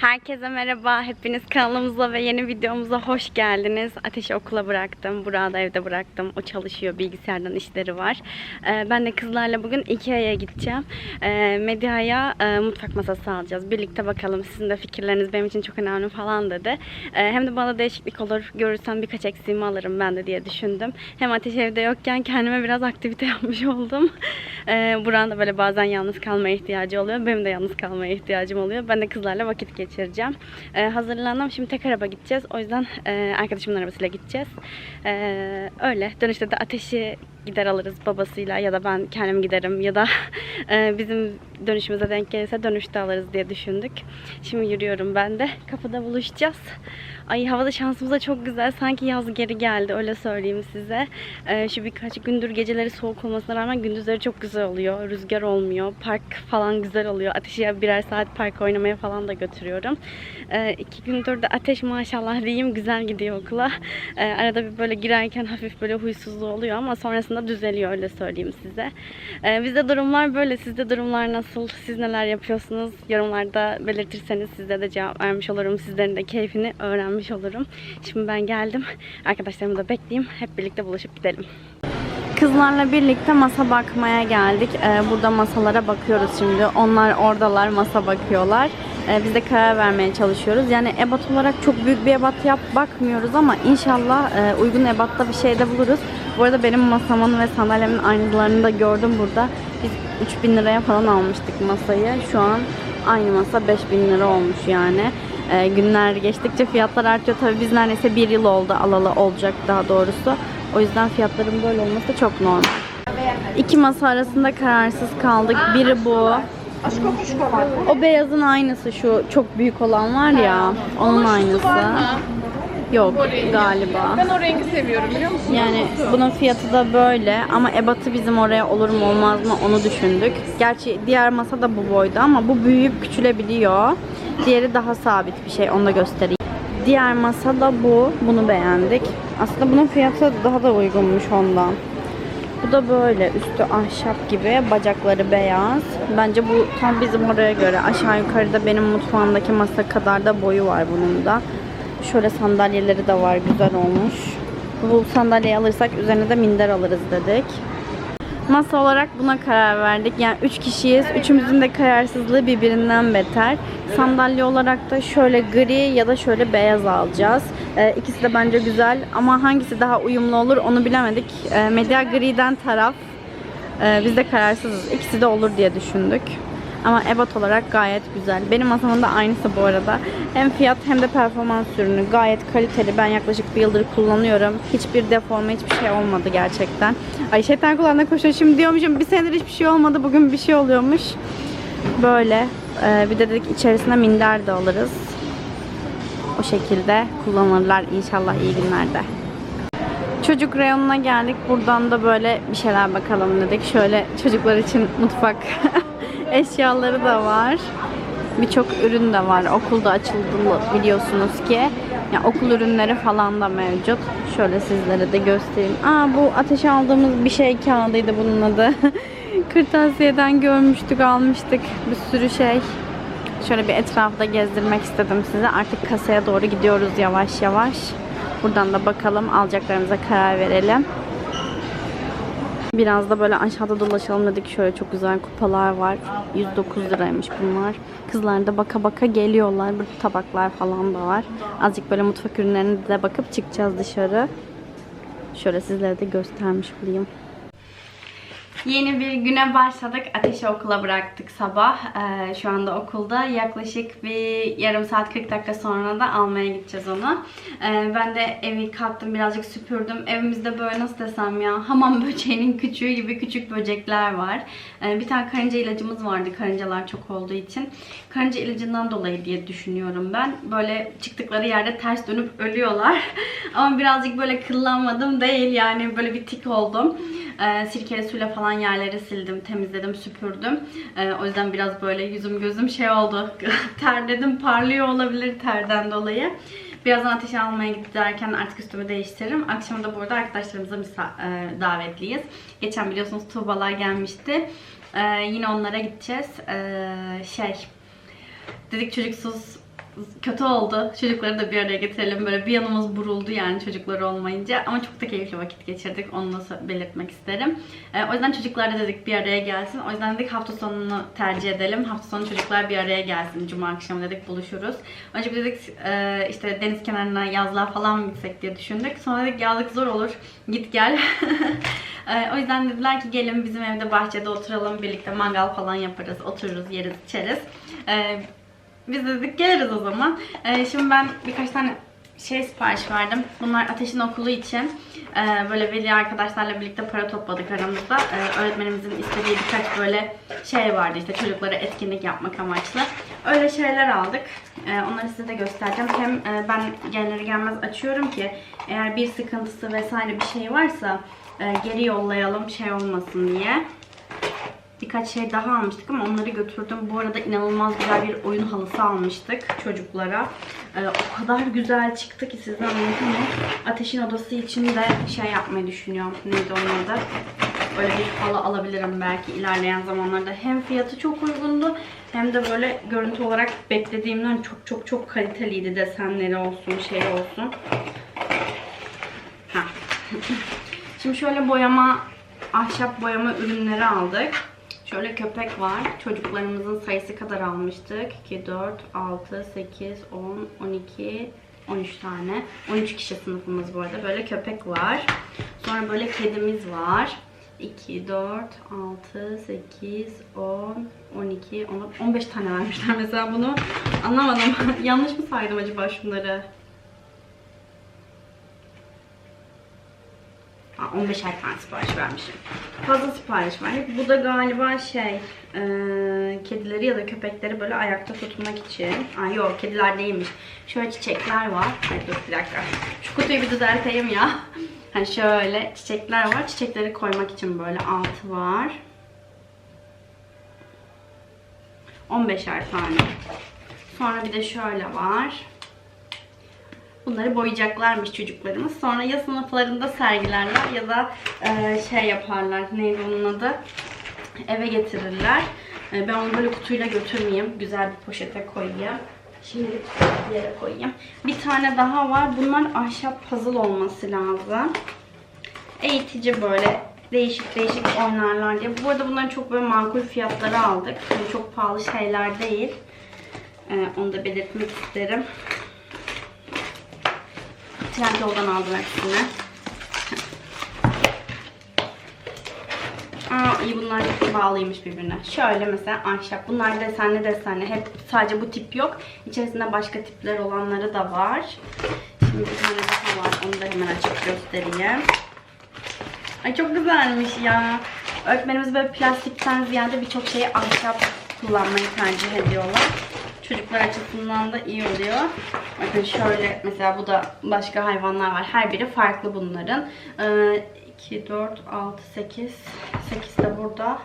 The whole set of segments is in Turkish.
Herkese merhaba. Hepiniz kanalımıza ve yeni videomuza hoş geldiniz. Ateşi okula bıraktım. Burak'ı da evde bıraktım. O çalışıyor. Bilgisayardan işleri var. Ee, ben de kızlarla bugün Ikea'ya gideceğim. Ee, Medya'ya e, mutfak masası alacağız. Birlikte bakalım. Sizin de fikirleriniz benim için çok önemli falan dedi. Ee, hem de bana değişiklik olur. Görürsem birkaç eksiğimi alırım ben de diye düşündüm. Hem Ateş evde yokken kendime biraz aktivite yapmış oldum. Ee, da böyle bazen yalnız kalmaya ihtiyacı oluyor. Benim de yalnız kalmaya ihtiyacım oluyor. Ben de kızlarla vakit geçireceğim. Ee, hazırlandım. Şimdi tek araba gideceğiz. O yüzden e, arkadaşımın arabasıyla gideceğiz. Ee, öyle. Dönüşte de ateşi gider alırız babasıyla ya da ben kendim giderim ya da e, bizim dönüşümüze denk gelirse dönüşte alırız diye düşündük. Şimdi yürüyorum ben de. Kapıda buluşacağız. Ay havada şansımız da çok güzel. Sanki yaz geri geldi öyle söyleyeyim size. Ee, şu birkaç gündür geceleri soğuk olmasına rağmen gündüzleri çok güzel oluyor. Rüzgar olmuyor. Park falan güzel oluyor. Ateşi birer saat park oynamaya falan da götürüyorum. Ee, iki gündür de ateş maşallah diyeyim güzel gidiyor okula. Ee, arada bir böyle girerken hafif böyle huysuzluğu oluyor ama sonrasında düzeliyor öyle söyleyeyim size. Ee, bizde durumlar böyle. Sizde durumlar nasıl? Siz neler yapıyorsunuz? Yorumlarda belirtirseniz size de cevap vermiş olurum. Sizlerin de keyfini öğrenmiş olurum. Şimdi ben geldim. Arkadaşlarımı da bekleyeyim. Hep birlikte buluşup gidelim. Kızlarla birlikte masa bakmaya geldik. Ee, burada masalara bakıyoruz şimdi. Onlar oradalar masa bakıyorlar. Ee, biz de karar vermeye çalışıyoruz. Yani ebat olarak çok büyük bir ebat yap bakmıyoruz ama inşallah e, uygun ebatta bir şey de buluruz. Bu arada benim masamın ve sandalyemin aynılarını da gördüm burada. Biz 3000 liraya falan almıştık masayı. Şu an aynı masa 5000 lira olmuş yani. Ee, günler geçtikçe fiyatlar artıyor. Tabii biz neredeyse bir yıl oldu alalı olacak daha doğrusu. O yüzden fiyatların böyle olması da çok normal. İki masa arasında kararsız kaldık. Biri bu. O beyazın aynısı şu çok büyük olan var ya. Onun aynısı. Yok galiba. Ben o rengi seviyorum biliyor musun? Yani bunun fiyatı da böyle ama ebatı bizim oraya olur mu olmaz mı onu düşündük. Gerçi diğer masa da bu boyda ama bu büyüyüp küçülebiliyor. Diğeri daha sabit bir şey onu da göstereyim. Diğer masa da bu. Bunu beğendik. Aslında bunun fiyatı daha da uygunmuş ondan. Bu da böyle üstü ahşap gibi bacakları beyaz. Bence bu tam bizim oraya göre aşağı yukarıda benim mutfağımdaki masa kadar da boyu var bunun da. Şöyle sandalyeleri de var güzel olmuş. Bu sandalyeyi alırsak üzerine de minder alırız dedik. Masa olarak buna karar verdik. Yani 3 kişiyiz. Üçümüzün de kararsızlığı birbirinden beter. Sandalye olarak da şöyle gri ya da şöyle beyaz alacağız. Ee, ikisi de bence güzel ama hangisi daha uyumlu olur onu bilemedik. Ee, Medya griden taraf. Ee, biz de kararsızız. İkisi de olur diye düşündük. Ama ebat olarak gayet güzel. Benim masamın da aynısı bu arada. Hem fiyat hem de performans ürünü gayet kaliteli. Ben yaklaşık bir yıldır kullanıyorum. Hiçbir deforme hiçbir şey olmadı gerçekten. Ay şeytan kulağına koşuyor. Şimdi diyormuşum bir senedir hiçbir şey olmadı. Bugün bir şey oluyormuş. Böyle. Ee, bir de dedik içerisine minder de alırız. O şekilde kullanırlar inşallah iyi günlerde. Çocuk reyonuna geldik. Buradan da böyle bir şeyler bakalım dedik. Şöyle çocuklar için mutfak eşyaları da var. Birçok ürün de var. Okulda açıldı biliyorsunuz ki. Ya okul ürünleri falan da mevcut. Şöyle sizlere de göstereyim. Aa bu ateşe aldığımız bir şey kağıdıydı bunun adı. Kırtasiyeden görmüştük, almıştık. Bir sürü şey. Şöyle bir etrafta gezdirmek istedim size. Artık kasaya doğru gidiyoruz yavaş yavaş. Buradan da bakalım alacaklarımıza karar verelim. Biraz da böyle aşağıda dolaşalım dedik. Şöyle çok güzel kupalar var. 109 liraymış bunlar. Kızlar da baka baka geliyorlar. Burada tabaklar falan da var. Azıcık böyle mutfak ürünlerine de bakıp çıkacağız dışarı. Şöyle sizlere de göstermiş olayım. Yeni bir güne başladık. Ateşi okula bıraktık sabah. Ee, şu anda okulda. Yaklaşık bir yarım saat 40 dakika sonra da almaya gideceğiz onu. Ee, ben de evi kalktım birazcık süpürdüm. Evimizde böyle nasıl desem ya hamam böceğinin küçüğü gibi küçük böcekler var. Ee, bir tane karınca ilacımız vardı karıncalar çok olduğu için. Karınca ilacından dolayı diye düşünüyorum ben. Böyle çıktıkları yerde ters dönüp ölüyorlar. Ama birazcık böyle kıllanmadım değil yani böyle bir tik oldum. Ee, sirkeli suyla falan yerleri sildim, temizledim, süpürdüm. Ee, o yüzden biraz böyle yüzüm gözüm şey oldu. Terledim, parlıyor olabilir terden dolayı. Birazdan ateşe almaya giderken artık üstümü değiştiririm. Akşam da burada arkadaşlarımıza e, davetliyiz. Geçen biliyorsunuz Tuğbalar gelmişti. Ee, yine onlara gideceğiz. Şey, dedik çocuksuz kötü oldu. Çocukları da bir araya getirelim. Böyle bir yanımız buruldu yani çocuklar olmayınca. Ama çok da keyifli vakit geçirdik. Onu da belirtmek isterim. Ee, o yüzden çocuklar da dedik bir araya gelsin. O yüzden dedik hafta sonunu tercih edelim. Hafta sonu çocuklar bir araya gelsin. Cuma akşamı dedik buluşuruz. Önce dedik e, işte deniz kenarına yazlığa falan mı gitsek diye düşündük. Sonra dedik yazlık zor olur. Git gel. Ee, o yüzden dediler ki gelin bizim evde bahçede oturalım. Birlikte mangal falan yaparız. Otururuz, yeriz, içeriz. Ee, biz de dedik geliriz o zaman. Ee, şimdi ben birkaç tane şey sipariş verdim. Bunlar Ateş'in okulu için. Ee, böyle veli arkadaşlarla birlikte para topladık aramızda. Ee, öğretmenimizin istediği birkaç böyle şey vardı işte çocuklara etkinlik yapmak amaçlı. Öyle şeyler aldık. Ee, onları size de göstereceğim. Hem e, ben gelir gelmez açıyorum ki eğer bir sıkıntısı vesaire bir şey varsa e, geri yollayalım şey olmasın diye birkaç şey daha almıştık ama onları götürdüm. Bu arada inanılmaz güzel bir oyun halısı almıştık çocuklara. Ee, o kadar güzel çıktı ki size anlatamam. Ateşin odası için de şey yapmayı düşünüyorum. Neydi onun adı? Böyle bir halı alabilirim belki ilerleyen zamanlarda. Hem fiyatı çok uygundu hem de böyle görüntü olarak beklediğimden çok çok çok kaliteliydi. Desenleri olsun, şey olsun. Şimdi şöyle boyama, ahşap boyama ürünleri aldık. Şöyle köpek var. Çocuklarımızın sayısı kadar almıştık. 2, 4, 6, 8, 10, 12, 13 tane. 13 kişi sınıfımız bu arada. Böyle köpek var. Sonra böyle kedimiz var. 2, 4, 6, 8, 10, 12, 10, 15 tane vermişler mesela bunu. Anlamadım. Yanlış mı saydım acaba şunları? Ha, 15 ay tane sipariş vermişim. Fazla sipariş var. Bu da galiba şey, e, kedileri ya da köpekleri böyle ayakta tutmak için. Aa, yok kediler değilmiş. Şöyle çiçekler var. Ay dur bir dakika. Şu kutuyu bir düzelteyim ya. Hani şöyle çiçekler var. Çiçekleri koymak için böyle altı var. 15'er tane. Sonra bir de şöyle var. Bunları boyayacaklarmış çocuklarımız. Sonra ya sınıflarında sergilerler ya da e, şey yaparlar. Neydi onun adı? Eve getirirler. E, ben onu böyle kutuyla götürmeyeyim. Güzel bir poşete koyayım. Şimdi bir yere koyayım. Bir tane daha var. Bunlar ahşap puzzle olması lazım. Eğitici böyle değişik değişik oynarlar diye. Bu arada bunların çok böyle makul fiyatları aldık. Yani çok pahalı şeyler değil. E, onu da belirtmek isterim. Trendyol'dan aldım hepsini. Aa iyi bunlar bağlıymış birbirine. Şöyle mesela ahşap. Bunlar desenli desenli. Hep sadece bu tip yok. İçerisinde başka tipler olanları da var. Şimdi bir tane daha var. Onu da hemen açıp göstereyim. Ay çok güzelmiş ya. Öğretmenimiz böyle plastikten ziyade birçok şeyi ahşap kullanmayı tercih ediyorlar. Çocuklar açısından da iyi oluyor. Bakın şöyle mesela bu da başka hayvanlar var. Her biri farklı bunların. Ee, 2, 4, 6, 8. 8 de burada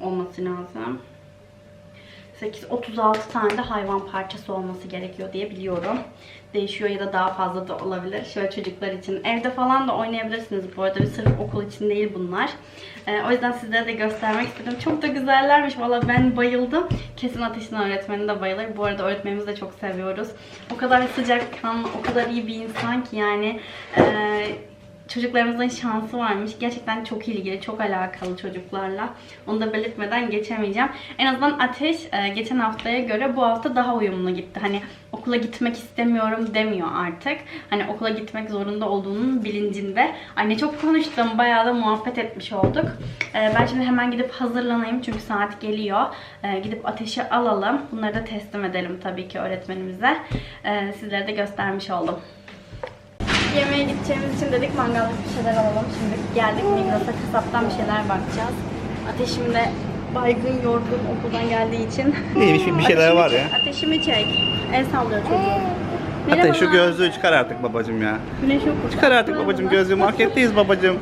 olması lazım. 8, 36 tane de hayvan parçası olması gerekiyor diye biliyorum. Değişiyor ya da daha fazla da olabilir. Şöyle çocuklar için. Evde falan da oynayabilirsiniz bu arada. Sırf okul için değil bunlar. Ee, o yüzden sizlere de göstermek istedim. Çok da güzellermiş. Valla ben bayıldım. Kesin Ateş'in öğretmeni de bayılır. Bu arada öğretmenimizi de çok seviyoruz. O kadar sıcak kanlı, o kadar iyi bir insan ki yani... Ee, çocuklarımızın şansı varmış. Gerçekten çok ilgili, çok alakalı çocuklarla. Onu da belirtmeden geçemeyeceğim. En azından Ateş e, geçen haftaya göre bu hafta daha uyumlu gitti. Hani okula gitmek istemiyorum demiyor artık. Hani okula gitmek zorunda olduğunun bilincinde. Anne çok konuştum. Bayağı da muhabbet etmiş olduk. E, Ben şimdi hemen gidip hazırlanayım. Çünkü saat geliyor. E, Gidip Ateş'i alalım. Bunları da teslim edelim tabii ki öğretmenimize. Sizlere de göstermiş oldum. Yemeğe gideceğimiz için dedik mangallık bir şeyler alalım. Şimdi geldik Migros'a kasaptan bir şeyler bakacağız. Ateşim de baygın, yorgun okuldan geldiği için. İyi bir, bir şeyler var ya. Ateşimi çek. El sallıyor çocuğum. Hatta şu Merhabalar. gözlüğü çıkar artık babacım ya. Güneş yok burada. Çıkar artık babacım gözlüğü marketteyiz babacım.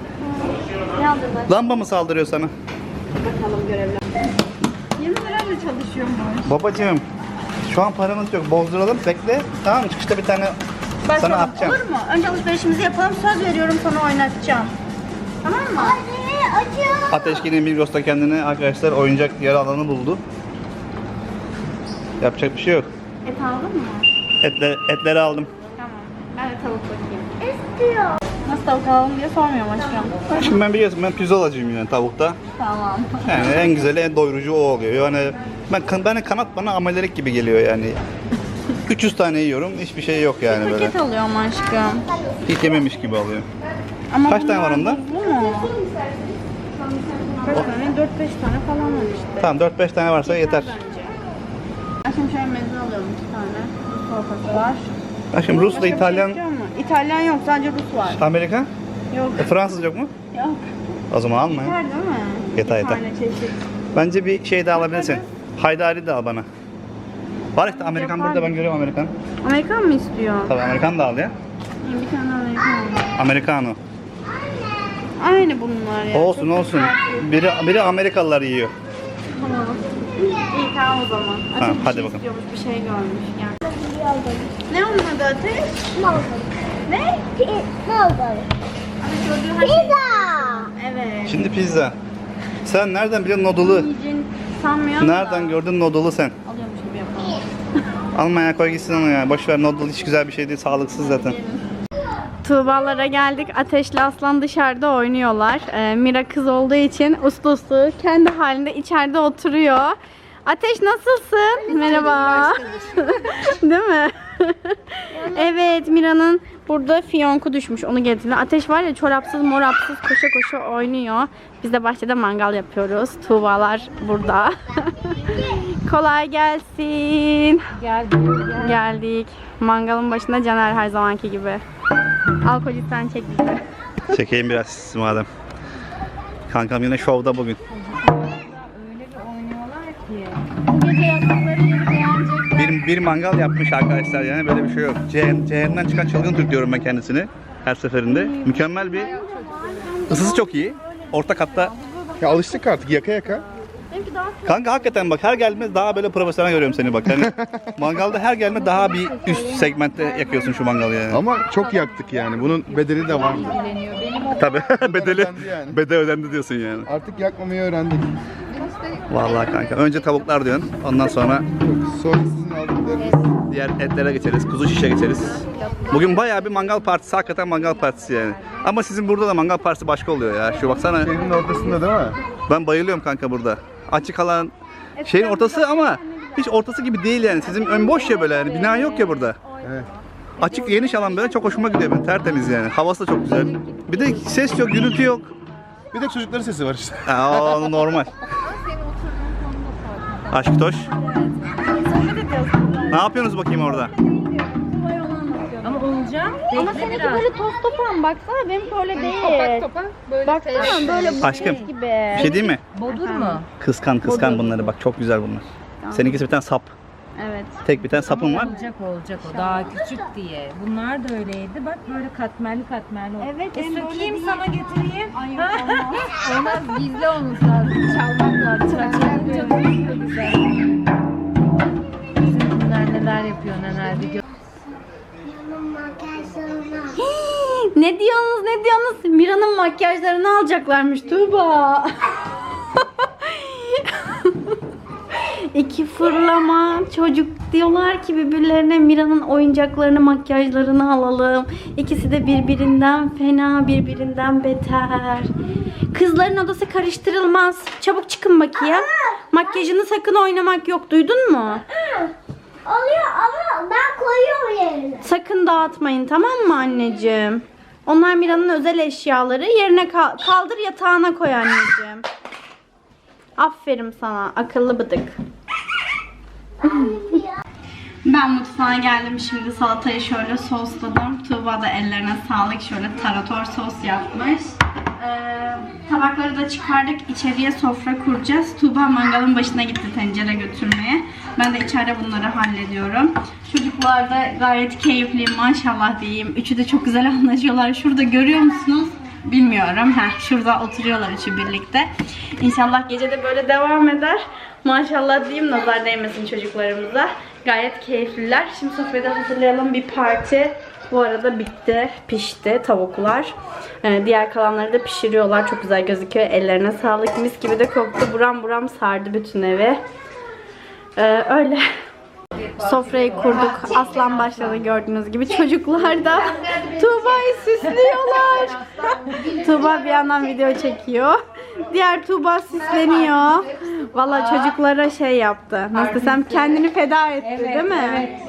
Ne aldırlar? Lamba mı saldırıyor sana? Bakalım görevler. 20 lirayla çalışıyormuş. Babacım şu an paramız yok bozduralım bekle. Tamam mı? çıkışta bir tane sana Başlayalım. atacağım. Olur mu? Önce alışverişimizi yapalım. Söz veriyorum sana oynatacağım. Tamam mı? Ateşkin'in Migros'ta kendine arkadaşlar oyuncak yer alanı buldu. Yapacak bir şey yok. Et aldın mı? Etle, etleri aldım. Tamam. Ben de tavuk bakayım. İstiyor. Nasıl tavuk alalım diye sormuyorum aşkım. Şimdi ben biliyorsun ben pizzolacıyım yani tavukta. Tamam. Yani en güzeli en doyurucu o oluyor. Yani ben ben kanat bana amelelik gibi geliyor yani. 300 tane yiyorum hiçbir şey yok yani böyle. Paket alıyorum aşkım. Hiç yememiş gibi oluyor. Ama Kaç tane bunlar var onda? buzlu mu? Kaç tane? 4-5 tane falan var işte. Tamam 4-5 tane varsa yeter. Bence. Aşkım şöyle meze alıyorum 2 tane. Rus salatası var. Şimdi Rus'la Başka bir şey İtalyan, istiyor? İtalyan yok sadece Rus var. Amerikan, Yok. e, Fransız yok mu? Yok. O zaman alma ya. Yeter değil mi? Yeter, Bir yeter. tane çeşit. Bence bir şey de alabilirsin. Haydari de al bana. Var işte Amerikan burada ben görüyorum Amerikan. Amerikan mı istiyor? Tabii Amerikan da al ya. Bir tane Amerikan alayım. Americano. Aynı bunlar ya. Olsun Çok olsun. farklı. Biri biri Amerikalılar yiyor. Tamam. İyi tamam o zaman. Ateş Ha, hadi şey bakalım. istiyormuş, bir şey görmüş. Yani. Ne onun adı Ateş? Ne? Ateş gördüğü her şey. Evet. Şimdi pizza. Sen nereden biliyorsun? Yiyeceğini sanmıyorum da. Nereden gördün noodle'ı sen? Almaya koy gitsin onu ya. Boş ver noodle hiç güzel bir şey değil. Sağlıksız zaten. Tuğbalara geldik. Ateşle Aslan dışarıda oynuyorlar. Ee, Mira kız olduğu için uslu uslu kendi halinde içeride oturuyor. Ateş nasılsın? Merhaba. Değil mi? Evet Mira'nın burada fiyonku düşmüş. Onu getirdi. Ateş var ya çorapsız morapsız koşa koşa oynuyor. Biz de bahçede mangal yapıyoruz. Tuğbalar burada. Kolay gelsin. Geldik. Geldik. Mangalın başında Caner her zamanki gibi. Alkolisten çek bizi. Çekeyim biraz madem. Kankam yine şovda bugün. Bir, mangal yapmış arkadaşlar yani böyle bir şey yok. Cehennem, cehennemden çıkan çılgın Türk diyorum ben kendisini. Her seferinde. Mükemmel bir ısısı çok iyi. Orta katta. Ya alıştık artık yaka yaka. Kanka hakikaten bak her gelme daha böyle profesyonel görüyorum seni bak. Yani mangalda her gelme daha bir üst segmentte yakıyorsun şu mangalı yani. Ama çok yaktık yani. Bunun bedeli de vardı. Tabii bedeli ödendi yani. bedel ödendi diyorsun yani. Artık yakmamayı öğrendik. Vallahi kanka. Önce tavuklar diyorsun. Ondan sonra Sonra sizin aldıklarınız. diğer etlere geçeriz. Kuzu şişe geçeriz. Bugün bayağı bir mangal partisi. Hakikaten mangal partisi yani. Ama sizin burada da mangal partisi başka oluyor ya. Şu baksana. Şehrin ortasında değil mi? Ben bayılıyorum kanka burada. Açık alan şeyin ortası ama hiç ortası gibi değil yani. Sizin ön boş ya böyle yani. Bina yok ya burada. Evet. Açık geniş alan böyle çok hoşuma gidiyor benim. Tertemiz yani. Havası da çok güzel. Bir de ses yok, gürültü yok. Bir de çocukların sesi var işte. Aa, o normal. Aşk toş. Ne yapıyorsunuz bakayım orada? ama olacağım. Ama seninki biraz. böyle toz topan baksana benimki öyle değil. Topak topak böyle Baksana böyle bu Aşkım. gibi. Bir şey diyeyim mi? Bodur mu? Kıskan kıskan bunları bak çok güzel bunlar. Seninkisi bir tane sap. Evet. Tek bir tane sapın var. Olacak olacak o daha küçük diye. Bunlar da öyleydi. Bak böyle katmerli katmerli. oldu. Evet, E, hem böyle sökeyim değil. sana getireyim. Ay yok olmaz. Olmaz gizli olması lazım. Çalmak lazım. Güzel. Bizim bunlar neler yapıyor neler bir gö- ne diyorsunuz ne diyorsunuz? Mira'nın makyajlarını alacaklarmış Tuğba. İki fırlama çocuk diyorlar ki birbirlerine Mira'nın oyuncaklarını makyajlarını alalım. İkisi de birbirinden fena birbirinden beter. Kızların odası karıştırılmaz. Çabuk çıkın bakayım. Makyajını sakın oynamak yok duydun mu? Oluyor ama ben koyuyorum yerine. Sakın dağıtmayın tamam mı anneciğim? Onlar Mira'nın özel eşyaları. Yerine kal- kaldır yatağına koy anneciğim. Aferin sana akıllı bıdık. Ben mutfağa geldim şimdi salatayı şöyle sosladım. Tuğba da ellerine sağlık şöyle tarator sos yapmış. Ee, tabakları da çıkardık. İçeriye sofra kuracağız. Tuğba mangalın başına gitti tencere götürmeye. Ben de içeride bunları hallediyorum. Çocuklar da gayet keyifli maşallah diyeyim. Üçü de çok güzel anlaşıyorlar. Şurada görüyor musunuz? Bilmiyorum. Heh, şurada oturuyorlar üçü birlikte. İnşallah gece de böyle devam eder. Maşallah diyeyim nazar değmesin çocuklarımıza. Gayet keyifliler. Şimdi sofrayı da hazırlayalım. Bir parti bu arada bitti, pişti tavuklar. Ee, diğer kalanları da pişiriyorlar. Çok güzel gözüküyor. Ellerine sağlık. Mis gibi de koktu. Buram buram sardı bütün evi. Ee, öyle. Sofrayı kurduk. Aslan başladı gördüğünüz gibi. Çocuklar da Tuğba'yı süslüyorlar. Tuğba bir yandan video çekiyor. Diğer Tuğba süsleniyor. Valla çocuklara şey yaptı. Nasıl desem kendini feda etti değil mi?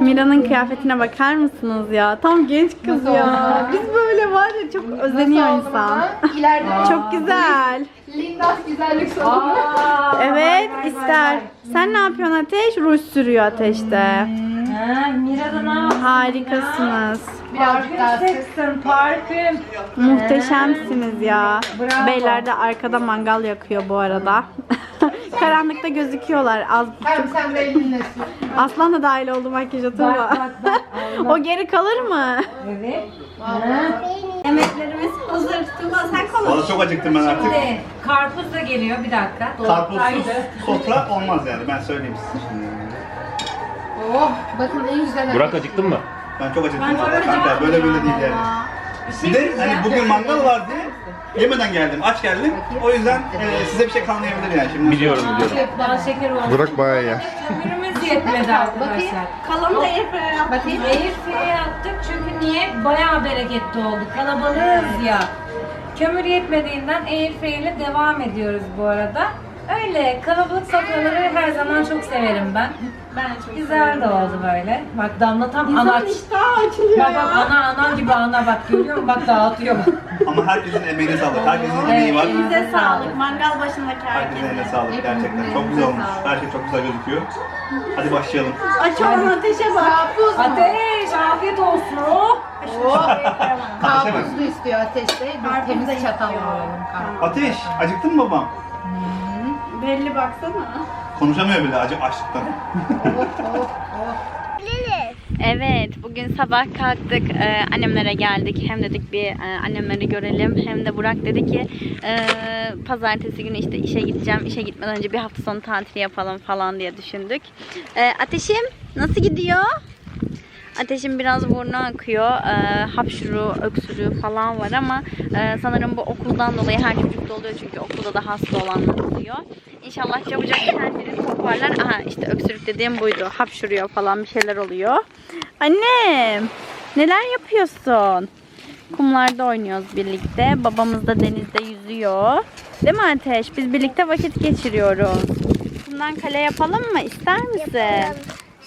Mira'nın kıyafetine bakar mısınız ya? Tam genç kız ya. Biz böyle var ya çok özeniyor insan. İleride Çok güzel. Lindas güzellik salonu. Evet ister. Sen ne yapıyorsun Ateş? Ruj sürüyor Ateş'te. Ha, Mira'da ne yaptın? Harikasınız. Birazcık daha Parfüm sıksın, parfüm. Muhteşemsiniz ya. Beyler de arkada mangal yakıyor bu arada. Karanlıkta gözüküyorlar az Hem sen de elinle sür. Aslan da dahil oldu makyaja Tuğba. o geri kalır mı? Evet. Yemeklerimiz hazır. Tuğba sen konuş. Valla çok acıktım ben artık. Şimdi karpuz da geliyor bir dakika. Karpuzsuz sofra olmaz yani ben söyleyeyim size şimdi. Oh bakın en güzel. Burak acıktın mı? Ben çok acıktım valla kanka böyle böyle değil yani. Bir de hani bugün mangal vardı. Yemeden geldim, aç geldim. O yüzden e, size bir şey kalmayabilir yani şimdi. Biliyorum biliyorum. Bal şeker oldu. Burak bayağı yer. Kömürümüz yetmedi arkadaşlar. Kalanı da airfryer'e yaptık. Bakayım. Airfryer'e attık çünkü niye? Bayağı bereketli oldu. Kalabalığız ya. Kömür yetmediğinden airfryer'le devam ediyoruz bu arada. Öyle kalabalık sofraları her zaman çok severim ben. Ben çok Güzel de oldu böyle. Bak Damla tam ana İnsanın iştahı açılıyor Bak bak ya. ana ana gibi ana bak görüyor musun? Bak dağıtıyor bak. Ama herkesin emeğine sağlık, herkesin emeği var. Elinize sağlık. Mangal başındaki Herkesin eline herkese. sağlık gerçekten. Çok güzel olmuş. Her şey çok güzel gözüküyor. Hadi başlayalım. Aç olan ateşe bak. Karpuz mu? Ateş afiyet olsun. Oh. Karpuzlu istiyor ateşte. Biz temiz çatal alalım. Ateş, acıktın mı babam? Belli baksana. Konuşamıyor bile acı açlıktan. Evet, bugün sabah kalktık, e, annemlere geldik. Hem dedik bir e, annemleri görelim, hem de Burak dedi ki e, pazartesi günü işte işe gideceğim. İşe gitmeden önce bir hafta sonu tatili yapalım falan diye düşündük. E, ateşim nasıl gidiyor? Ateşim biraz burnu akıyor. E, hapşuru, öksürüğü falan var ama e, sanırım bu okuldan dolayı her çocukta oluyor çünkü okulda da hasta olanlar oluyor. İnşallah çabucak kendini toparlar. Aha işte öksürük dediğim buydu. Hapşuruyor falan bir şeyler oluyor. Annem neler yapıyorsun? Kumlarda oynuyoruz birlikte. Babamız da denizde yüzüyor. Değil mi Ateş? Biz birlikte vakit geçiriyoruz. Kumdan kale yapalım mı? İster misin?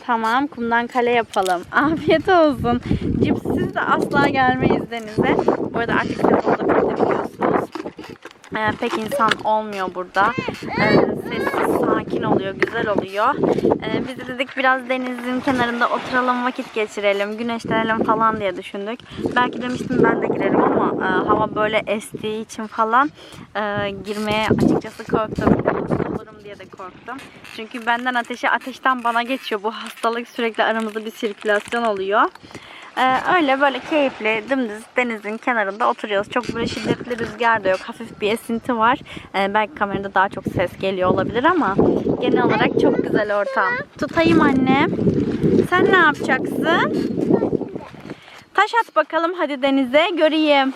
Tamam kumdan kale yapalım. Afiyet olsun. Cipsiz de asla gelmeyiz denize. Bu arada artık pek de biliyorsunuz. Ee, pek insan olmuyor burada. Ee, sessiz, sakin oluyor, güzel oluyor. Ee, biz de dedik biraz denizin kenarında oturalım, vakit geçirelim, güneşlenelim falan diye düşündük. Belki demiştim ben de girerim ama e, hava böyle estiği için falan e, girmeye açıkçası korktum. Olurum diye de korktum. Çünkü benden ateşe, ateşten bana geçiyor. Bu hastalık sürekli aramızda bir sirkülasyon oluyor. Ee, öyle böyle keyifli dümdüz denizin kenarında oturuyoruz. Çok böyle şiddetli rüzgar da yok. Hafif bir esinti var. Ee, belki kamerada daha çok ses geliyor olabilir ama genel olarak çok güzel ortam. Tutayım anne. Sen ne yapacaksın? Taş at bakalım hadi denize göreyim.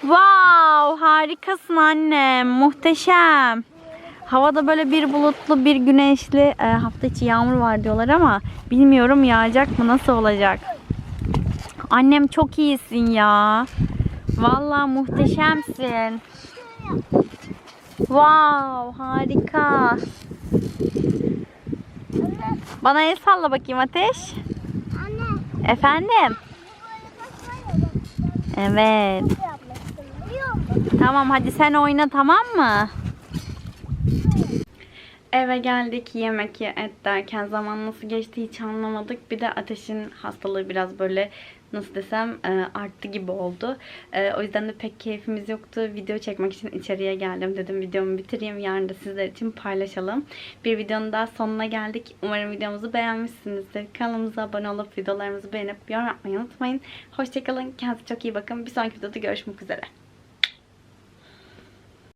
Wow harikasın annem. Muhteşem. Havada böyle bir bulutlu bir güneşli e, hafta içi yağmur var diyorlar ama bilmiyorum yağacak mı nasıl olacak. Annem çok iyisin ya. Vallahi muhteşemsin. Wow, harika. Bana el salla bakayım Ateş. Anne. Efendim? Evet. Tamam hadi sen oyna tamam mı? Eve geldik yemek ye- et derken zaman nasıl geçti hiç anlamadık. Bir de ateşin hastalığı biraz böyle nasıl desem e, arttı gibi oldu. E, o yüzden de pek keyfimiz yoktu. Video çekmek için içeriye geldim. Dedim videomu bitireyim. Yarın da sizler için paylaşalım. Bir videonun daha sonuna geldik. Umarım videomuzu beğenmişsinizdir. Kanalımıza abone olup videolarımızı beğenip yorum yapmayı unutmayın. Hoşçakalın. Kendinize çok iyi bakın. Bir sonraki videoda görüşmek üzere.